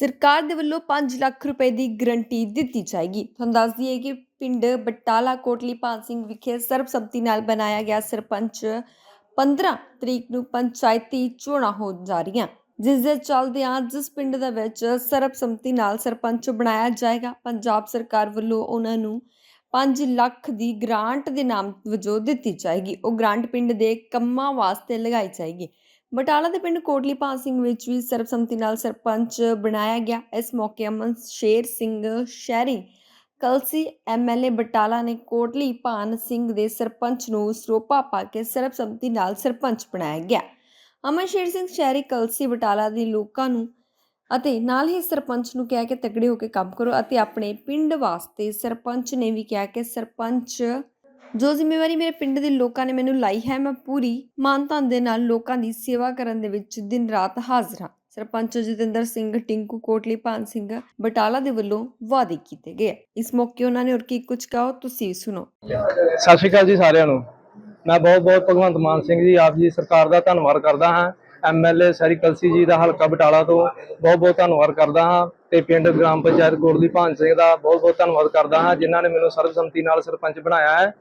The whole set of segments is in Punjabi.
ਸਰਕਾਰ ਦੇ ਵੱਲੋਂ 5 ਲੱਖ ਰੁਪਏ ਦੀ ਗਰੰਟੀ ਦਿੱਤੀ ਜਾਏਗੀ। ਤੁਹਾਨੂੰ ਦੱਸ ਦਈਏ ਕਿ ਪਿੰਡ ਬਟਾਲਾ ਕੋਟਲੀ ਭਾਨ ਸਿੰਘ ਵਿਖੇ ਸਰਬਸੰਮਤੀ ਨਾਲ ਬਣਾਇਆ ਗਿਆ ਸਰਪੰਚ 15 ਤਰੀਕ ਨੂੰ ਪੰਚਾਇਤੀ ਚੋਣਾਂ ਹੋ ਜਾ ਰਹੀਆਂ। ਜਿਸ ਦੇ ਚੱਲਦਿਆਂ ਜਿਸ ਪਿੰਡ ਦੇ ਵਿੱਚ ਸਰਬਸੰਮਤੀ ਨਾਲ ਸਰਪੰਚ ਬਣਾਇਆ ਜਾਏਗਾ, ਪੰਜਾਬ ਸਰਕਾਰ ਵੱਲੋਂ ਉਹਨਾਂ ਨੂੰ 5 ਲੱਖ ਦੀ ਗ੍ਰਾਂਟ ਦੇ ਨਾਮ ਵਜੋਂ ਦਿੱਤੀ ਜਾਏਗੀ। ਉਹ ਗ੍ਰਾਂਟ ਪਿੰਡ ਦੇ ਕੰਮਾਂ ਵਾਸਤੇ ਲਗਾਈ ਜਾਏਗੀ। ਬਟਾਲਾ ਦੇ ਪਿੰਡ ਕੋਟਲੀ ਭਾਨ ਸਿੰਘ ਵਿੱਚ ਵੀ ਸਰਬਸੰਮਤੀ ਨਾਲ ਸਰਪੰਚ ਬਣਾਇਆ ਗਿਆ। ਇਸ ਮੌਕੇ ਅਮਨ ਸ਼ੇਰ ਸਿੰਘ ਸ਼ਹਿਰੀ, ਕਲਸੀ ਐਮਐਲਏ ਬਟਾਲਾ ਨੇ ਕੋਟਲੀ ਭਾਨ ਸਿੰਘ ਦੇ ਸਰਪੰਚ ਨੂੰ ਸਰੋਪਾ ਪਾ ਕੇ ਸਰਬਸੰਮਤੀ ਨਾਲ ਸਰਪੰਚ ਬਣਾਇਆ ਗਿਆ। ਅਮਨ ਸ਼ੇਰ ਸਿੰਘ ਸ਼ਹਿਰੀ, ਕਲਸੀ ਬਟਾਲਾ ਦੇ ਲੋਕਾਂ ਨੂੰ ਅਤੇ ਨਾਲ ਹੀ ਸਰਪੰਚ ਨੂੰ ਕਿਹਾ ਕਿ ਤਗੜੇ ਹੋ ਕੇ ਕੰਮ ਕਰੋ ਅਤੇ ਆਪਣੇ ਪਿੰਡ ਵਾਸਤੇ ਸਰਪੰਚ ਨੇ ਵੀ ਕਿਹਾ ਕਿ ਸਰਪੰਚ ਜੋ ਜ਼ਿੰਮੇਵਾਰੀ ਮੇਰੇ ਪਿੰਡ ਦੇ ਲੋਕਾਂ ਨੇ ਮੈਨੂੰ ਲਾਈ ਹੈ, ਮੈਂ ਪੂਰੀ ਮਾਨਤਾਨ ਦੇ ਨਾਲ ਲੋਕਾਂ ਦੀ ਸੇਵਾ ਕਰਨ ਦੇ ਵਿੱਚ ਦਿਨ ਰਾਤ ਹਾਜ਼ਰ ਹਾਂ। ਸਰਪੰਚ ਜਤਿੰਦਰ ਸਿੰਘ, ਟਿੰਕੂ ਕੋਟਲੀ, ਭਾਨ ਸਿੰਘ ਬਟਾਲਾ ਦੇ ਵੱਲੋਂ ਵਾਅਦੇ ਕੀਤੇ ਗਏ ਇਸ ਮੌਕੇ ਉਹਨਾਂ ਨੇ ਹੋਰ ਕੀ ਕੁਝ ਕਹਾ ਤੁਸੀਂ ਸੁਣੋ। ਸਤਿ ਸ਼੍ਰੀ ਅਕਾਲ ਜੀ ਸਾਰਿਆਂ ਨੂੰ। ਮੈਂ ਬਹੁਤ ਬਹੁਤ ਭਗਵੰਤ ਮਾਨ ਸਿੰਘ ਜੀ, ਆਪ ਜੀ ਸਰਕਾਰ ਦਾ ਧੰਨਵਾਦ ਕਰਦਾ ਹਾਂ। ਐਮਐਲਏ ਸਰੀ ਕਲਸੀ ਜੀ ਦਾ ਹਲਕਾ ਬਟਾਲਾ ਤੋਂ ਬਹੁਤ ਬਹੁਤ ਧੰਨਵਾਦ ਕਰਦਾ ਹਾਂ ਤੇ ਪਿੰਡ ਗ੍ਰਾਮ ਪੰਚਾਇਤ ਕੋਟਲੀ ਭਾਨ ਸਿੰਘ ਦਾ ਬਹੁਤ ਬਹੁਤ ਧੰਨਵਾਦ ਕਰਦਾ ਹਾਂ, ਜਿਨ੍ਹਾਂ ਨੇ ਮੈਨੂੰ ਸਰਬਸੰਮਤੀ ਨਾਲ ਸਰਪੰਚ ਬਣਾਇਆ ਹੈ।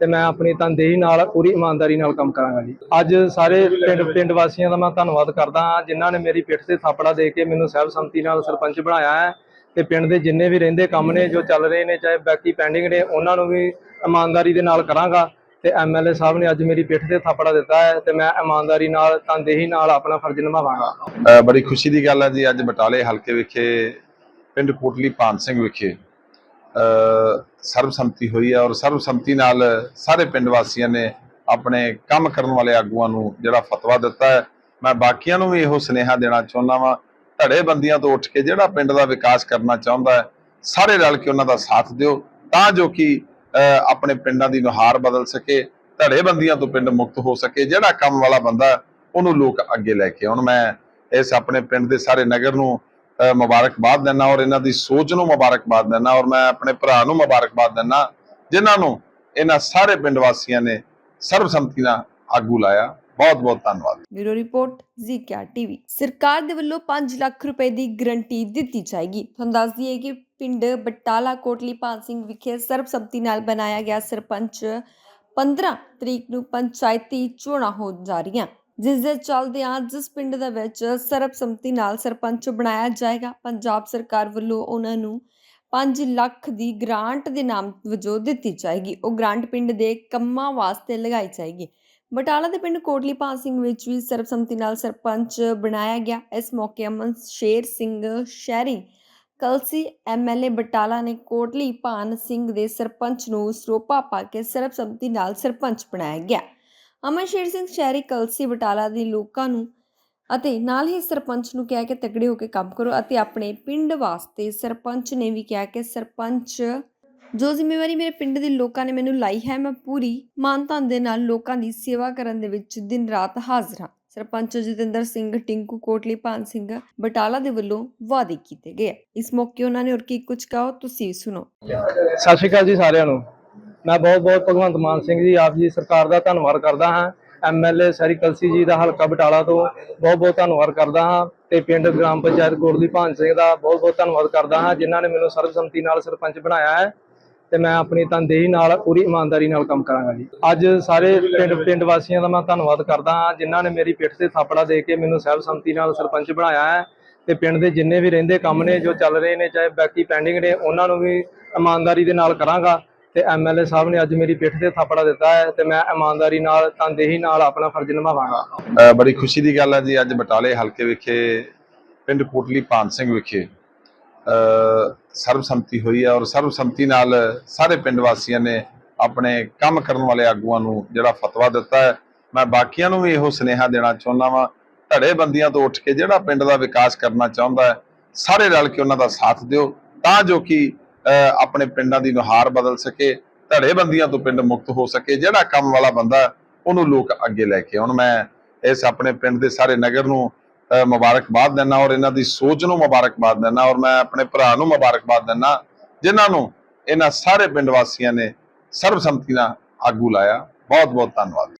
ਤੇ ਮੈਂ ਆਪਣੀ ਤਨਦੇਹੀ ਨਾਲ, ਪੂਰੀ ਇਮਾਨਦਾਰੀ ਨਾਲ ਕੰਮ ਕਰਾਂਗਾ ਜੀ। ਅੱਜ ਸਾਰੇ ਪਿੰਡ ਪਿੰਡ ਵਾਸੀਆਂ ਦਾ ਮੈਂ ਧੰਨਵਾਦ ਕਰਦਾ ਹਾਂ, ਜਿਨ੍ਹਾਂ ਨੇ ਮੇਰੀ ਪਿੱਠ ਤੇ ਥਾਪੜਾ ਦੇ ਕੇ ਮੈਨੂੰ ਸਰਬਸੰਮਤੀ ਨਾਲ ਸਰਪੰਚ ਬਣਾਇਆ ਹੈ। ਤੇ ਪਿੰਡ ਦੇ ਜਿੰਨੇ ਵੀ ਰਹਿੰਦੇ ਕੰਮ ਨੇ, ਜੋ ਚੱਲ ਰਹੇ ਨੇ, ਚਾਹੇ ਬਾਕੀ ਪੈਂਡਿੰਗ ਨੇ, ਉਹਨਾਂ ਨੂੰ ਵੀ ਇਮਾਨਦਾਰੀ ਦੇ ਨਾਲ ਕਰਾਂਗਾ। ਤੇ ਐਮਐਲਏ ਸਾਹਿਬ ਨੇ ਅੱਜ ਮੇਰੀ ਪਿੱਠ ਤੇ ਥਾਪੜਾ ਦਿੱਤਾ ਹੈ ਤੇ ਮੈਂ ਇਮਾਨਦਾਰੀ ਨਾਲ, ਤਨਦੇਹੀ ਨਾਲ ਆਪਣਾ ਫਰਜ਼ ਨਿਭਾਵਾਂਗਾ। ਬੜੀ ਖੁਸ਼ੀ ਦੀ ਗੱਲ ਹੈ ਜੀ, ਅੱਜ ਬਟਾਲੇ ਹਲਕੇ ਵਿਖੇ ਪਿੰਡ ਕੋਟਲੀ ਪਾਨ ਸਿੰਘ ਵਿਖੇ ਸਰਬਸੰਮਤੀ ਹੋਈ ਹੈ ਔਰ ਸਰਬਸੰਮਤੀ ਨਾਲ ਸਾਰੇ ਪਿੰਡ ਵਾਸੀਆਂ ਨੇ ਆਪਣੇ ਕੰਮ ਕਰਨ ਵਾਲੇ ਆਗੂਆਂ ਨੂੰ ਜਿਹੜਾ ਫਤਵਾ ਦਿੱਤਾ ਹੈ। ਮੈਂ ਬਾਕੀਆਂ ਨੂੰ ਵੀ ਇਹੋ ਸੁਨੇਹਾ ਦੇਣਾ ਚਾਹੁੰਦਾ ਵਾਂ, ਧੜੇਬੰਦੀਆਂ ਤੋਂ ਉੱਠ ਕੇ ਜਿਹੜਾ ਪਿੰਡ ਦਾ ਵਿਕਾਸ ਕਰਨਾ ਚਾਹੁੰਦਾ ਹੈ, ਸਾਰੇ ਰਲ ਕੇ ਉਹਨਾਂ ਦਾ ਸਾਥ ਦਿਓ ਤਾਂ ਜੋ ਕਿ ਆਪਣੇ ਪਿੰਡਾਂ ਦੀ ਨੁਹਾਰ ਬਦਲ ਸਕੇ, ਧੜੇਬੰਦੀਆਂ ਤੋਂ ਪਿੰਡ ਮੁਕਤ ਹੋ ਸਕੇ, ਜਿਹੜਾ ਕੰਮ ਵਾਲਾ ਬੰਦਾ ਉਹਨੂੰ ਲੋਕ ਅੱਗੇ ਲੈ ਕੇ ਆਉਣ। ਮੈਂ ਇਸ ਆਪਣੇ ਪਿੰਡ ਦੇ ਸਾਰੇ ਨਗਰ ਨੂੰ ਮੁਬਾਰਕਬਾਦ ਦਿੰਦਾ ਔਰ ਇਹਨਾਂ ਦੀ ਸੋਚ ਨੂੰ ਮੁਬਾਰਕਬਾਦ ਦਿੰਦਾ ਔਰ ਮੈਂ ਆਪਣੇ ਭਰਾ ਨੂੰ ਮੁਬਾਰਕਬਾਦ ਦਿੰਦਾ, ਜਿਨ੍ਹਾਂ ਨੂੰ ਇਹਨਾਂ ਸਾਰੇ ਪਿੰਡ ਵਾਸੀਆਂ ਨੇ ਸਰਬਸੰਮਤੀ ਨਾਲ ਆਗੂ ਲਾਇਆ। ਬਹੁਤ ਬਹੁਤ ਧੰਨਵਾਦ। ਬਿਊਰੋ ਰਿਪੋਰਟ ਜ਼ੀਕਿਆ ਟੀਵੀ। ਸਰਕਾਰ ਦੇ ਵੱਲੋਂ 5 ਲੱਖ ਰੁਪਏ ਦੀ ਗਰੰਟੀ ਦਿੱਤੀ ਜਾਏਗੀ। ਤੁਹਾਨੂੰ ਦੱਸ ਦਈਏ ਕਿ ਪਿੰਡ ਬਟਾਲਾ ਕੋਟਲੀ ਭਾਨ ਸਿੰਘ ਵਿਖੇ ਸਰਬਸੰਮਤੀ ਨਾਲ ਬਣਾਇਆ ਗਿਆ ਸਰਪੰਚ 15 ਤਰੀਕ ਨੂੰ ਪੰਚਾਇਤੀ ਚੋਣਾਂ ਹੋ ਜਾ ਰਹੀਆਂ ਜਿਸ ਦੇ ਚੱਲਦਿਆਂ ਜਿਸ ਪਿੰਡ ਦੇ ਵਿੱਚ ਸਰਬਸੰਮਤੀ ਨਾਲ ਸਰਪੰਚ ਬਣਾਇਆ ਜਾਏਗਾ, ਪੰਜਾਬ ਸਰਕਾਰ ਵੱਲੋਂ ਉਹਨਾਂ ਨੂੰ 5 ਲੱਖ ਦੀ ਗ੍ਰਾਂਟ ਦੇ ਨਾਮ ਵਜੋਂ ਦਿੱਤੀ ਜਾਏਗੀ। ਉਹ ਗ੍ਰਾਂਟ ਪਿੰਡ ਦੇ ਕੰਮਾਂ ਵਾਸਤੇ ਲਗਾਈ ਜਾਏਗੀ। ਬਟਾਲਾ ਦੇ ਪਿੰਡ ਕੋਟਲੀ ਭਾਨ ਸਿੰਘ ਵਿੱਚ ਵੀ ਸਰਬਸੰਮਤੀ ਨਾਲ ਸਰਪੰਚ ਬਣਾਇਆ ਗਿਆ। ਇਸ ਮੌਕੇ ਅਮਨ ਸ਼ੇਰ ਸਿੰਘ ਸ਼ਹਿਰੀ, ਕਲਸੀ ਐਮਐਲਏ ਬਟਾਲਾ ਨੇ ਕੋਟਲੀ ਭਾਨ ਸਿੰਘ ਦੇ ਸਰਪੰਚ ਨੂੰ ਸਰੋਪਾ ਪਾ ਕੇ ਸਰਬਸੰਮਤੀ ਨਾਲ ਸਰਪੰਚ ਬਣਾਇਆ ਗਿਆ। ਅਮਨ ਸ਼ੇਰ ਸਿੰਘ ਸ਼ਹਿਰੀ ਕਲਸੀ ਬਟਾਲਾ ਦੇ ਲੋਕਾਂ ਨੂੰ ਅਤੇ ਨਾਲ ਹੀ ਸਰਪੰਚ ਨੂੰ ਕਿਹਾ ਕਿ ਤਗੜੇ ਹੋ ਕੇ ਕੰਮ ਕਰੋ ਅਤੇ ਆਪਣੇ ਪਿੰਡ ਵਾਸਤੇ ਸਰਪੰਚ ਨੇ ਵੀ ਕਿਹਾ ਕਿ ਸਰਪੰਚ, ਜੋ ਜ਼ਿੰਮੇਵਾਰੀ ਮੇਰੇ ਪਿੰਡ ਦੇ ਲੋਕਾਂ ਨੇ ਮੈਨੂੰ ਲਾਈ ਹੈ, ਮੈਂ ਪੂਰੀ ਮਾਨਤਾਨ ਦੇ ਨਾਲ ਲੋਕਾਂ ਦੀ ਸੇਵਾ ਕਰਨ ਦੇ ਵਿੱਚ ਦਿਨ ਰਾਤ ਹਾਜ਼ਰ ਹਾਂ। ਸਰਪੰਚ ਜਤਿੰਦਰ ਸਿੰਘ, ਟਿੰਕੂ ਕੋਟਲੀ, ਭਾਨ ਸਿੰਘ ਬਟਾਲਾ ਦੇ ਵੱਲੋਂ ਵਾਅਦੇ ਕੀਤੇ ਗਏ ਇਸ ਮੌਕੇ ਉਹਨਾਂ ਨੇ ਹੋਰ ਕੀ ਕੁਝ ਕਹਾ ਤੁਸੀਂ ਵੀ ਸੁਣੋ। ਸਤਿ ਸ਼੍ਰੀ ਅਕਾਲ ਜੀ ਸਾਰਿਆਂ ਨੂੰ। ਮੈਂ ਬਹੁਤ ਬਹੁਤ ਭਗਵੰਤ ਮਾਨ ਸਿੰਘ ਜੀ, ਆਪ ਜੀ ਸਰਕਾਰ ਦਾ ਧੰਨਵਾਦ ਕਰਦਾ ਹਾਂ। ਐਮਐਲਏ ਸਰੀ ਕਲਸੀ ਜੀ ਦਾ ਹਲਕਾ ਬਟਾਲਾ ਤੋਂ ਬਹੁਤ ਬਹੁਤ ਧੰਨਵਾਦ ਕਰਦਾ ਹਾਂ ਤੇ ਪਿੰਡ ਗ੍ਰਾਮ ਪੰਚਾਇਤ ਕੋਟਲੀ ਭਾਨ ਸਿੰਘ ਦਾ ਬਹੁਤ ਬਹੁਤ ਧੰਨਵਾਦ ਕਰਦਾ ਹਾਂ, ਜਿਨ੍ਹਾਂ ਨੇ ਮੈਨੂੰ ਸਰਬਸੰਮਤੀ ਨਾਲ ਸਰਪੰਚ ਬਣਾਇਆ ਹੈ ਤੇ ਮੈਂ ਆਪਣੀ ਤਨਦੇਹੀ ਨਾਲ, ਪੂਰੀ ਇਮਾਨਦਾਰੀ ਨਾਲ ਕੰਮ ਕਰਾਂਗਾ ਜੀ। ਅੱਜ ਸਾਰੇ ਪਿੰਡ ਪਿੰਡ ਵਾਸੀਆਂ ਦਾ ਮੈਂ ਧੰਨਵਾਦ ਕਰਦਾ ਹਾਂ, ਜਿਨ੍ਹਾਂ ਨੇ ਮੇਰੀ ਪਿੱਠ ਤੇ ਥਾਪੜਾ ਦੇ ਕੇ ਮੈਨੂੰ ਸਰਬਸੰਮਤੀ ਨਾਲ ਸਰਪੰਚ ਬਣਾਇਆ ਹੈ ਤੇ ਪਿੰਡ ਦੇ ਜਿੰਨੇ ਵੀ ਰਹਿੰਦੇ ਕੰਮ ਨੇ, ਜੋ ਚੱਲ ਰਹੇ ਨੇ, ਚਾਹੇ ਬਾਕੀ ਪੈਂਡਿੰਗ ਨੇ, ਉਹਨਾਂ ਨੂੰ ਵੀ ਇਮਾਨਦਾਰੀ ਦੇ ਨਾਲ ਕਰਾਂਗਾ। ਤੇ ਐਮਐਲਏ ਸਾਹਿਬ ਨੇ ਅੱਜ ਮੇਰੀ ਪਿੱਠ ਤੇ ਥਾਪੜਾ ਦਿੱਤਾ ਹੈ ਤੇ ਮੈਂ ਇਮਾਨਦਾਰੀ ਨਾਲ, ਤਨਦੇਹੀ ਨਾਲ ਆਪਣਾ ਫਰਜ਼ ਨਿਭਾਵਾਂਗਾ। ਬੜੀ ਖੁਸ਼ੀ ਦੀ ਗੱਲ ਹੈ ਜੀ, ਅੱਜ ਬਟਾਲੇ ਹਲਕੇ ਵਿਖੇ, ਪਿੰਡ ਕੋਟਲੀ ਭਾਨ ਸਿੰਘ ਵਿਖੇ ਸਰਬਸੰਮਤੀ ਹੋਈ ਹੈ ਔਰ ਸਰਬਸੰਮਤੀ ਨਾਲ ਸਾਰੇ ਪਿੰਡ ਵਾਸੀਆਂ ਨੇ ਆਪਣੇ ਕੰਮ ਕਰਨ ਵਾਲੇ ਆਗੂਆਂ ਨੂੰ ਜਿਹੜਾ ਫਤਵਾ ਦਿੱਤਾ ਹੈ। ਮੈਂ ਬਾਕੀਆਂ ਨੂੰ ਵੀ ਇਹੋ ਸੁਨੇਹਾ ਦੇਣਾ ਚਾਹੁੰਦਾ ਵਾਂ, ਧੜੇਬੰਦੀਆਂ ਤੋਂ ਉੱਠ ਕੇ ਜਿਹੜਾ ਪਿੰਡ ਦਾ ਵਿਕਾਸ ਕਰਨਾ ਚਾਹੁੰਦਾ ਹੈ, ਸਾਰੇ ਰਲ ਕੇ ਉਹਨਾਂ ਦਾ ਸਾਥ ਦਿਓ, ਤਾਂ ਜੋ ਕਿ ਆਪਣੇ ਪਿੰਡਾਂ ਦੀ ਨੁਹਾਰ ਬਦਲ ਸਕੇ, ਧੜੇਬੰਦੀਆਂ ਤੋਂ ਪਿੰਡ ਮੁਕਤ ਹੋ ਸਕੇ, ਜਿਹੜਾ ਕੰਮ ਵਾਲਾ ਬੰਦਾ ਉਹਨੂੰ ਲੋਕ ਅੱਗੇ ਲੈ ਕੇ ਆਉਣ। ਮੈਂ ਇਸ ਆਪਣੇ ਪਿੰਡ ਦੇ ਸਾਰੇ ਨਗਰ ਨੂੰ ਮੁਬਾਰਕਬਾਦ ਦਿੰਦਾ ਔਰ ਇਹਨਾਂ ਦੀ ਸੋਚ ਨੂੰ ਮੁਬਾਰਕਬਾਦ ਦਿੰਦਾ ਔਰ ਮੈਂ ਆਪਣੇ ਭਰਾ ਨੂੰ ਮੁਬਾਰਕਬਾਦ ਦਿੰਦਾ ਜਿਨ੍ਹਾਂ ਨੂੰ ਇਹਨਾਂ ਸਾਰੇ ਪਿੰਡ ਵਾਸੀਆਂ ਨੇ ਸਰਬਸੰਮਤੀ ਨਾਲ ਆਗੂ ਲਾਇਆ। ਬਹੁਤ ਬਹੁਤ ਧੰਨਵਾਦ।